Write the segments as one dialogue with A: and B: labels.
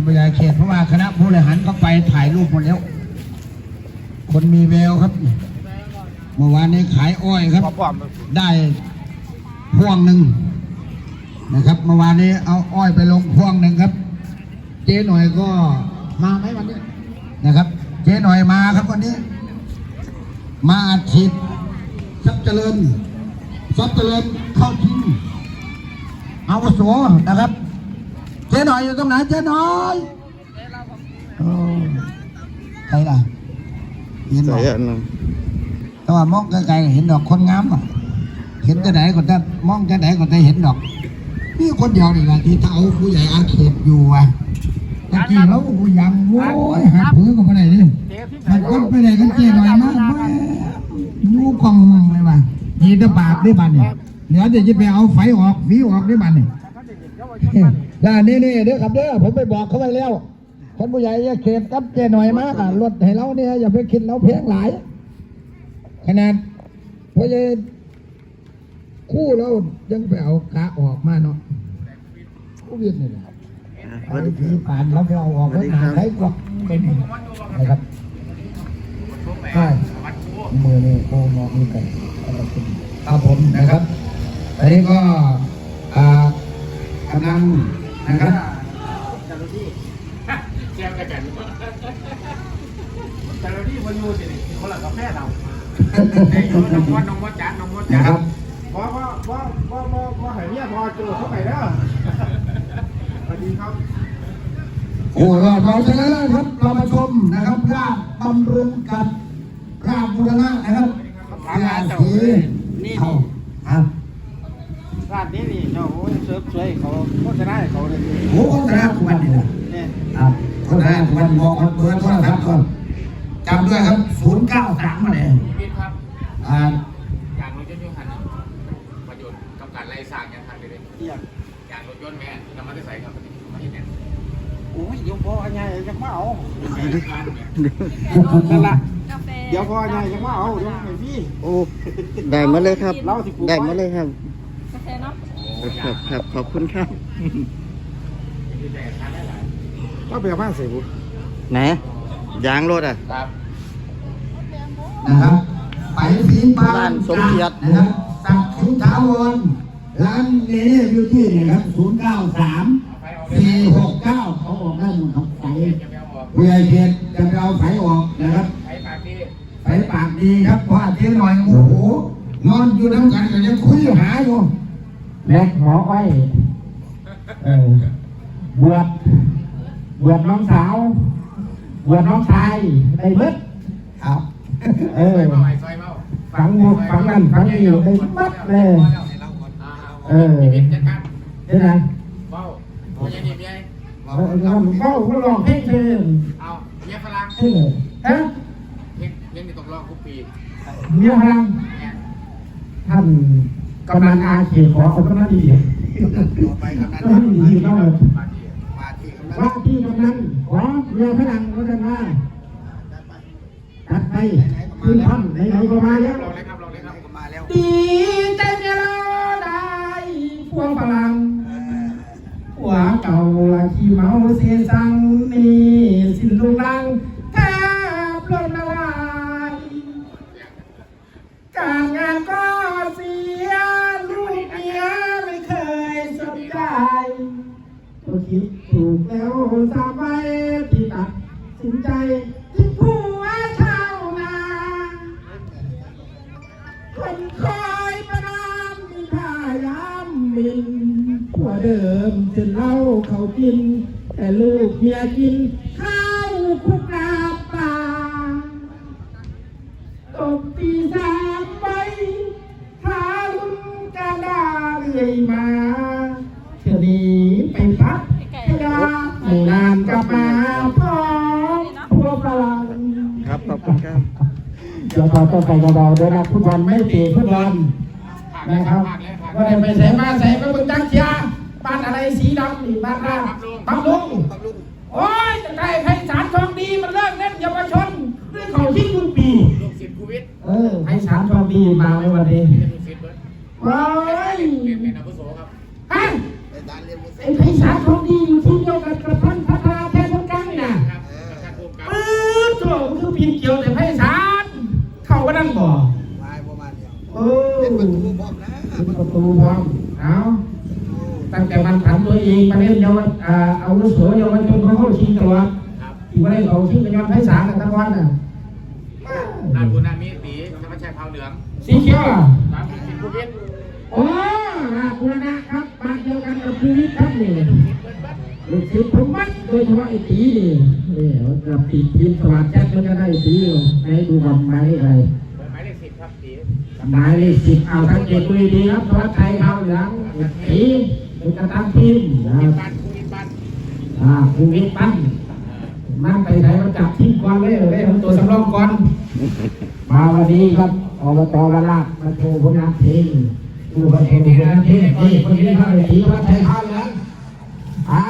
A: านผู้ใหญ่เขตเพราะว่าคณะผู้บริหารก็ไปถ่ายรูปหมดแล้ว คนมีแววครับ เมื่อวานนี้ขายอ้อยครับ ได้พ่วงหนึ่งนะครับ เมื่อวานนี้เอาอ้อยไปลงพ่วงหนึ่งครับ เจ๊หน่อยก็มาไหมวันนี้นะครับ เจ๊หน่อยมาครับวันนี้ มาอัดฉีดทรัพย์เจริญทรัพย์เจริญเข้าทีมเอาโสนะครับ จ๊หน่อยอยู่ตรงไหนเจ๊หน่อยโอ้ใครล่ะเห็นไหม
B: ใส่อันนั้น
A: แต่ว่ามองไกลๆเห็นดอกคนงามอะ เห็นแต่ไหนก็จะมองแต่ไหนก็จะเห็นดอกนี่คนเดียวนี่แหละที่เท้าผู้ใหญ่อาเขตอยู่อะตะกี้เราโอ้ยยังโว้ยหาผือก็ไม่ได้ดิมันก็ไม่ได้กันเจหน่อยมากแม่ยูกองมองเลยว่ะยีตะบาปได้บ้านนี่เดี๋ยวจะไปเอาไฟออกฝีออกได้บ้านนี่แล้วนี่นี่เด้อครับเด้อผมไปบอกเขาไว้แล้วคนผู้ใหญ่อาเขตกับเจหน่อยมากอะรถให้เราเนี่ยอย่าไปคิดเราเพียงหลาย ขนาดพอจะคู่เรายังไปเอากะออกมาเนาะคู่เวียดนี่แหละ
B: อะ
A: ไอ้ที่ผ่านเราไปเอาออกแล้วหนาใช้กวักเป็นนะครับใช่มือนี่โอ้มองนี่กันครับผมนะครับอันนี้ก็อ่ากำลังนะครับ
C: แจมกระแจนแต่เราที่มาอยู่สิคนละกาแฟเราไอ้น้องมดน้องมดจัดน้องมดจั
A: นะ
C: ด
A: ครับ
C: ว่าว่าว่าว่าว่าว่าหายเนี่ยพอจูเข้าไปเด้อสวัสดีครับ
A: โอ้รอดเราชนะแล้วครับ เรามาชมนะครับราชบำรุงกับราชบุรณะนะครับราชสีเอาเอา
C: ร้านนี้นี่เจ้าโอ้ยเสิร์ฟสวยเขาโฆษณาให้เขาเลย
A: โอ้โหชนะทุกวันนี่นะ
C: เนี่ย
A: ครับโฆษณาทุกวันบอกเบอร์โทรศัพท์ก่อนจำด้วยครับศูนย์เก้าสามมาเลย
D: ครับ
A: อ่า
D: อย่างรถยนต์ยูหันประโยชน์กับการไล่สร้างยังทันเลย
C: เอี่ยง
D: อย่างรถยนต์แม่นำมาได้ใส่ครับมาเห็นเนี่ย
C: โอ้ยเดี๋ยวพออันใหญ่ยังมาเอา
B: นั่
C: นั่นละ
E: กาแฟ
C: เดี๋ยวพออันใหญ่ยังมาเอาเดี๋ยวให้พี่
B: โอ้ได้มาเลยครับ
C: เราสิปลูกไว้
B: ได้มาเลยครับ
E: กาแฟเนาะ
B: ครับครับขอบคุณครับ
C: เราไปเอามาใส่บุ
B: ไหนยางรถอะ
D: ครับ
A: นะครับไปสีปา
B: ร้านสมเกียรติ
A: นะครับสักขิงถาวรร้านนี้อยู่ที่นี่ครับศูนย์เก้าสาม สี่หกเก้าเขาออกได้หมดครับไฟ
D: จะไปเอาออก
A: ผู้ใหญ่เขตจะไปเอาไฟออกนะครับ
D: ใช้ปากที่
A: ไฟปากดีครับเพราะว่าเจ๊หน่อยโอ้โหนอนอยู่น้ำกันก็ยังคุยหาอยู่แม็กหมออ้อยเออบวชบวชน้องสาวบวชน้องชายได้เบิดครับเออ
D: เมาไอ้ซอยเมา
A: ฝังหมกฝังนั่นฝังนี่อยู่ได้มัดเลยเออ
D: มีมิตรจัดการ
A: เจ๊ไหน
D: เมาโอ้ยนี่มีไง
A: เออเราเข้าเขาลองเพลงเชิญ
D: เอาเมียฝรั่ง
A: เออฮะ
D: เพลงเพลงนี่ต้องร้องทุกปี
A: เมียพลัง
D: เนี่ย
A: ท่านกำนันอาเขตขอเอากำนันดี
D: ต่อไปกำนัน
A: กำนันดีๆต้องเลย
D: ปาว่าที่กำนัน
A: ว่าที่กำนันขอเมียพลังก็จะมาตัดไปขึ้นท่อนไหนๆก็มาแล้ว
D: คิ
A: ดถูกแล้วสาไปที่ตัดสินใจที่ผัวชาวนา คนคอยประนามมีท่ายามมินผัวเดิมจะเล่าเขากิน แต่ลูกเมียกิน ข้าวคุกนาปลาตกตีสามไปทารุณกาดาเรื่อยมา อย่าต่อต้อไปเบาๆดวยนะฟุตบอลไม่ตีฟุตบอลนะครับก็ได้ไปใส่มาใส่มาบึงตั้งเชียบ้านอะไรสีดำนี่บ้านราปักลุงโอ้ยจะได้ใครสารทองดีมันเลิกเล่นเยาวชนเรื่องเของที่
D: ยุปี
A: เออให้สารทองดีมาในวันนี้
D: โอ้ยฮไอ้ไพศาลทองดี
A: อยู่ที่
D: เดียวกันกระทันพัฒนาแท้ทุกครั้ง
A: น่ะปื๊ดโถมัคือปีนเกี่ยวแต่ไพ รูพร้อมเอา
E: ตั้งแต่มันผันตัวเองมาเล่นยอมัเอาลูกโสยอมันจนเขาเข้าชิงตัวดอีกวันนี้เขาชิงกับยอมไพศาลกับตะวันน่ะ
D: นาบุญนามีสีธรรมชัยเผาเหลือง
E: สีเขียวอะ
D: สีผู้พิษ
E: โอ้นาบุญนาครับมาเดียวกันกับผู้พิษครับนี่ลูกศิษย์ผมมัดโดยเฉพาะไอ้ตีนี่นี่กับปีพิษสวัสดิ์จัดมันก็ได้ตีไอ้ดูความหม้อะไร
D: หมายเลขสิบ
E: เอาสังเกตดูดีครับสวัสดิ์ไทยเอาเหลืองไอ้ตีดูกระตั้งทีมนะครับ
D: บ้านผู้พิษบ้าน
E: อ่าภูวิปั้นมั่นไปไหนมาจับทีมก่อนเลยเลยทำตัวสำรองก่อน มาวันนี้ครับอบตวันลาดมาโชว์ผลงานเพลงดูกันเองผลงานเพลงนี่คนนี้เขาเลยทีว่าไทยเข้าเหลืองอ่า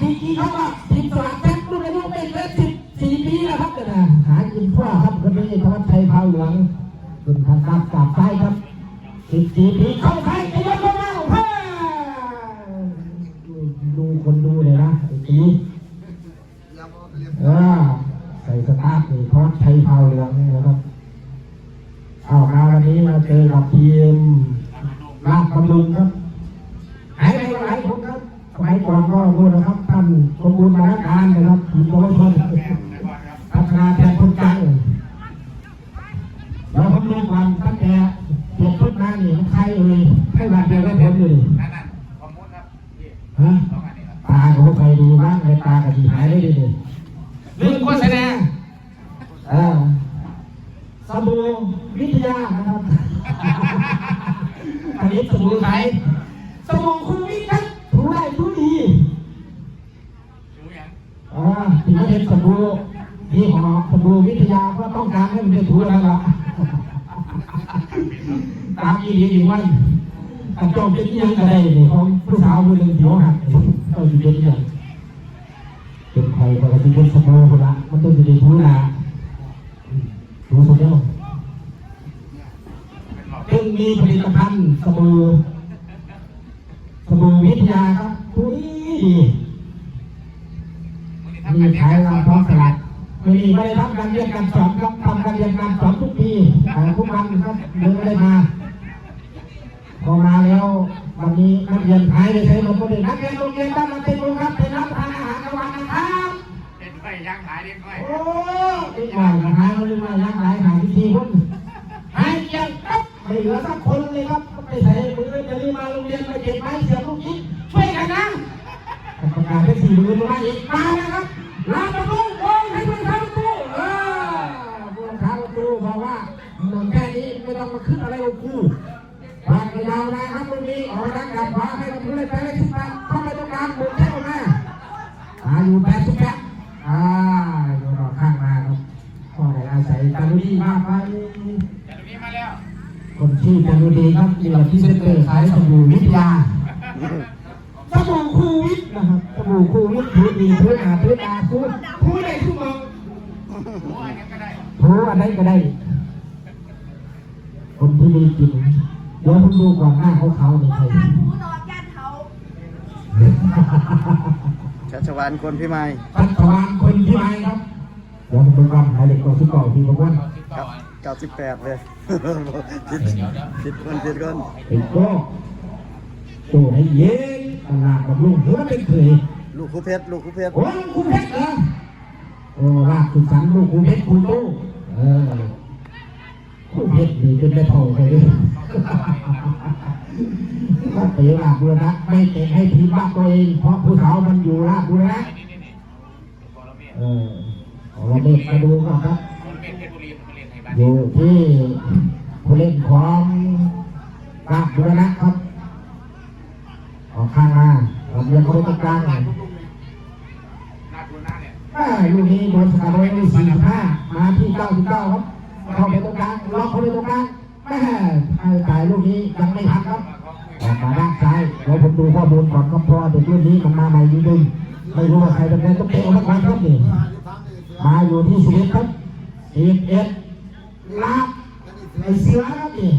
E: จริงๆเขาก็ทีมสลัดแท็กรุ่นอายุไม่เกินสิบสี่ปีแล้วครับเนี่ยนะหากินขั้วครับคนนี้ทวัชชัยข้าเหลือง คุณทางการกราบไฟครับสิบสี่ปีเข้าไฟขยับเข้ามาเฮ้ยดูคนดูเลยนะไอ้ตีเออใส่สตาร์ทนี่ทอดไทยเผาเหลืองนี่นะครับเอามาวันนี้มาเจอกับทีมลาดบำรุงครับหายไปหลายคนครับสมัยก่อนก็รู้นะครับท่านสมบูรณ์มาราการนะครับทีมโดยคนพัฒนาแท เป็นสบู่ที่หอสบู่วิทยาก็ต้องการให้มันเป็นถูแล้วล่ะตามอีดีอีกวันอันโจมเป็นยังก็ได้นี่ของผู้สาวคนหนึ่งที่เขาหักนี่ก็อยู่เป็นอย่างเป็นใครปกติเป็นสบู่คนละมันต้องอยู่ในถูนาถูคนเดียวซึ่งมีผลิตภัณฑ์สบู่สบู่วิทยาครับถูดีดี
D: มึงนี่ทำ
E: มี
D: กันเดียว
E: ขาย
D: กัน
E: รางท้องสลัดมีไม่ได้ทำการเรียนการสอนครับทำการเรียนการสอนทุกปีแต่ทุกวันครับเดินไม่ได้มาพอมาแล้ววันนี้นักเรียนหายไปใช้หมดเลยนักเรียนโรงเรียนบ้านเราเต็มโรงครับไปรับประทานอาหารกลางวันนะครับ
D: เป็นไฟย่างหายเด็กน้อย
E: โอ้เด็กใหม่หายมาเรื่อยๆยังหลายหายวิธีคนหายเกลียงครับไม่เหลือสัก อาอยู่แปดทุกแปดอ่าอยู่ต่อข้างมาครับข้อไหนอาศัยตาลุดีมากไป
D: แต่ตรงนี้มาแล้ว
E: คนชื่อตาลุดีครับนี่แหละที่เซ็นเตอร์ขายสบู่วิทยาสบู่คูวิทนะครับสบู่คูวิทถือดีถือหนาถือาถือถือได้ทุกมอง
D: โอ้ยงั้นก็ได้
E: ถืออันไหนก็ได้คนที่มีกินเดี๋ยวคุณดูก่อนหน้าเขาเขาๆนี่ใคร
F: การหูนอนยันเขา
B: ชัชวานคนพี่ไม้
E: พัฒวานคนที่ไหนครับเดี๋ยวผมไปวันหายเหล็กกองที่เก่าที่ผมว่า
D: ต่อ
B: เก้าสิบแปดเลยผิด
D: เดี๋ยวเดี๋ยว
B: ผิดคนผิดคน
E: ไอ้โก้โตให้เย็นตลาดกับลุงหรือว่าเป็นเคย
B: ลูกครูเพชรลูกครูเพชร
E: โอ้ยคุณเพชรเหรอโอ้ลากคุณสันลูกคุณเพชรคุณโตเออ คุณเพชรนี่เป็นแม่ทองไปด้วยก็เตะลาดบุรณะไม่เตะให้ทีมบ้านตัวเอง เพราะผู้สาวมันอยู่ลาดบุรณะ
D: นี่นี่นี่บอลเมฆ
E: เออเอาละเด็กมาดูก่อนครับ
D: บอลเมฆเพชรบุรีมาเรียนไทยบ้าน
E: อยู่ที่ผู้เล่นของราชบุรณะครับออกข้างมาเราเรียนเขาไปตรงกลาง
D: หน้าบุญหน้าเนี่ย
E: อ่าลูกนี้โดนสกัดไว้ที่สี่ห้ามาที่เก้าสิบเก้าครับเข้า ไปตรงกลางล็อกเข้าไปตรงกลางแม่ให้จ่ายลูกนี้ยังไม่ทันครับออกมาด้านซ้ายเดี๋ยวผมดูข้อมูลก่อนครับเพราะว่เด็กรุ่นนี้มันมาใหม่นิดนึงไม่รู้ว่าใครเป็นไงต้องเตะออกมาก่อนครับนี่มาอยู่ที่สิบเอ็ดครับสิบเอ็ดลาบไอเสือครับนี่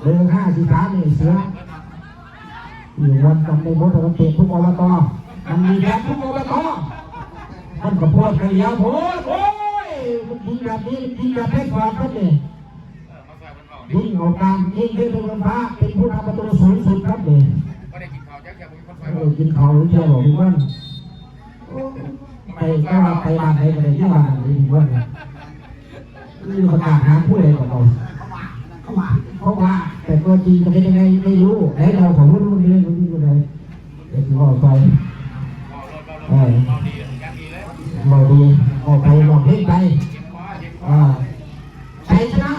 E: เบอร์ห้าสิบสามนี่เสืออยู่วันกันในมดเราเตะทุกอบตมันมีแพ้ทุกอบตมันก็พูดกันแล้วโอ้ยโอ้ย มันยิงแบบนี้มันยิงแบบแพ้กว่าครับนี่
D: เออมาแซวกันบอก
E: ยิงออกกลางยิงด้วยตัวฟ้าเป็นผู้ทำประตูสูงสุดครับนี่
D: ก็ได้กินข้าวจักแกมีคนไฟ
E: เออกินเขาเที่ยวบอกพี่ว่าไปก็ว่าไปบ้านไหนก็ได้ที่บ้านไหนพี่ว่าคือประกาศหาผู้ใดก่อนเราเพราะว่าแต่ตัวจริงจะเป็นยังไงไม่รู้ไอ้เราของรุ่นรุ่นนี้รุ่นนี้รุ่นไหนเด็กบอกไป
D: เบารถเบารถเบาดีแกดีเลย
E: บอกดีออกไปบอกเพ ลงไปชัยชนะ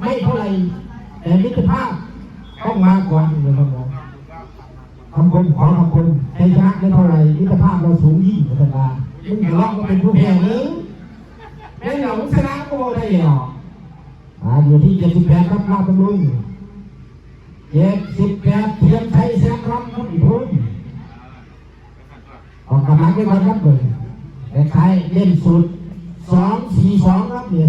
E: ไม่เท่าไรแต่มิตรภาพต้องมาก่อนเลยครับผมคำคมขอคำคมชัยชนะไม่เท่าไรมิตรภาพเราสูงยิ่งพัฒนามึงอย่าลอกก็เป็นผู้แพ้หรือแม้เราชนะก็ได้หรออ่าอยู่ที่เจ็ดสิบแปดครับลาบำรุงเจ็ดสิบแปดเทียมไทยแซมครับครับอีกพุ่มออกกำลังไปก่อนครับเลยแต่ใครเล่นสุด สองสี่สองครับเนี่ย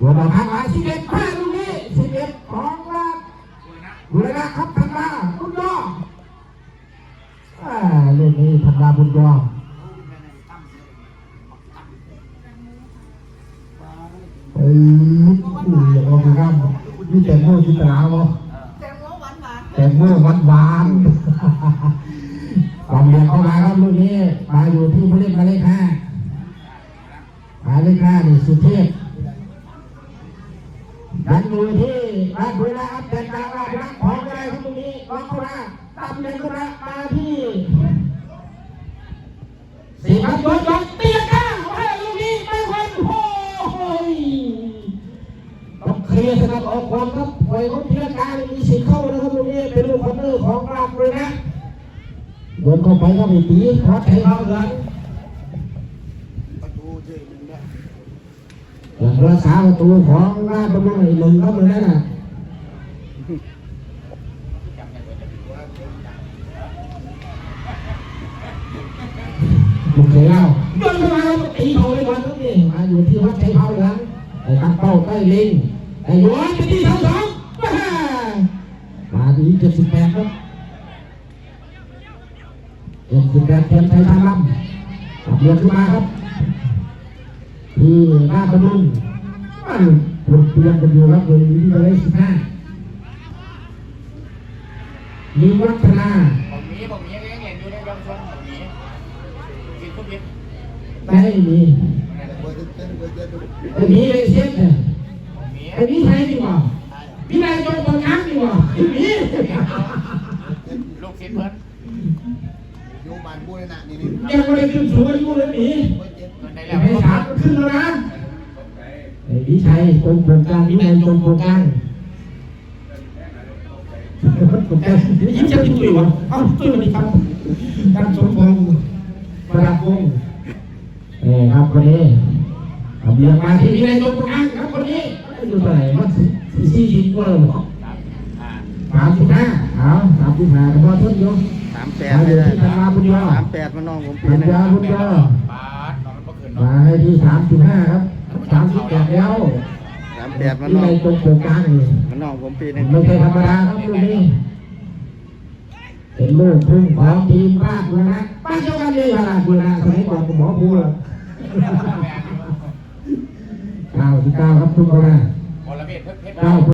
E: หัวหน้าทางหลายสิบเอ็ดห้าลูกนี้สิบเอ็ดของลาดบุรณะครับธันดาบุญยออ่าลูกนี้ธันดาบุญยอเอ้ยอุ้ยเอาไปครับนี่แต่งโม่จิตราบ่
F: แตงโมหวานหวาน
E: แต่งโม่หวานหวานๆตอนเรียนเข้ามาครับลูกนี้มาอยู่ที่ผู้เล่นหมายเลขห้าหมาย เลขห้านี่สุเทพยังอยู่ที่บ้านบุรีรัมย์แต่กลางราชนักของอะไรครับตรงนี้ล็อกเข้ามาตำแหน่งเข้ามามาที่สี่พันยศยศเตียก้าให้ลูกนี้ไม่ไหวโอ้ยต้องเคลียร์สนับออกความครับปล่อยของเตียก้ามีสิทธิ์เข้านะครับตรงนี้เป็นลูกคอนเนอร์ของราชบุรีรัมย์เดินเข้าไปก็ม่ตีเพราะใช้เขาเลือง
B: ประตูเจ๊มึงเนี่ย
E: อย่าง รักษาประตูของราชบุรีหนึ่งครับเลยนั่นน่ะลูกเสือโยนเข้ามาแล้วตีเขาเลยวันนี้มาอยู่ที่วัดไชัยเผาเหลืองไอ้ตั้งเป้าใกล้ลิงไอ้โยนไปที่เสาสองมาที่เจ็ดสิบแปดครับเจ็ดสิบแปดเตรียมไทยทางลำขับเรือขึ้นมาครับที่หน้าตะลุง มันปวดเตียงกันอยู่ครับเลยที่เลยสิบห้ามีวัฒนา
D: บอกมีบอกมียังเห็นอยู่ในยอมชนบอกมีกินทุกยิบ
E: ได้มี
B: เบอร์เต้นเบอร์เต้น
E: ไอ้มีเลยเสียเนี่ย
D: บอกมี
E: ไอ้มีไทยดีกว่ามีนายจงคนน้ำดีกว่าไอ้มี
D: ลูกศิษย์เพิ่น
B: อยู่บ้านบุรีรัมย์นี่นี่
E: ยังไม่ได้ขึ้นสูงอายุเลยมี
B: เบอร์เจ็ด
D: เพิ่นได้
E: แต่
D: แล้ว
E: ให้สามก็ขึ้นแล้วนะ ไอ้มีชัยตรงโครงการมีนายตรงโครงการผมจะยิ้มจะยิ้มอยู่วะเอ้าตุ้ยมันดีครับท่านสมพงศ์ประดับวงศ์เอ้ครับคนนี้เอาเบียร์มาที่นี่ในตรงกลางครับคนนี้อยู่ตรงไหนมันสี่สิบกว่าเลยเหรอ
D: สามสิบห้า
E: สามสิบห้าเอาสามสิบห้าแต่พอทนอยู่
B: สามแปด
E: มาอ
B: ไม่
E: ยู่
B: ได้
E: ที่ธันวาบุญยอ
B: สามแปดมันน้องผมปี
E: ธัน
B: หนึง
E: วาบุญยอ
D: บาทนอนมันก็ขึ้น
E: มา
D: เนาะ
E: ให้ที่สามสิบห้าครับ สามสิบแปดแล้ว
B: สามแปดมันนอก
E: ตรงโครงกลางนี่
B: มันนอกผมปีนึง
E: ไม่ใช่ธรรมดาครับลูกนี้เป็นลูกพึ่งของทีมบ้านบุรณะบ้านเจ้ากันเลยบ้านบุรณะสมัยก่อนกับหมอภูอะเก้าสิบเก้าครับทุกคนนะ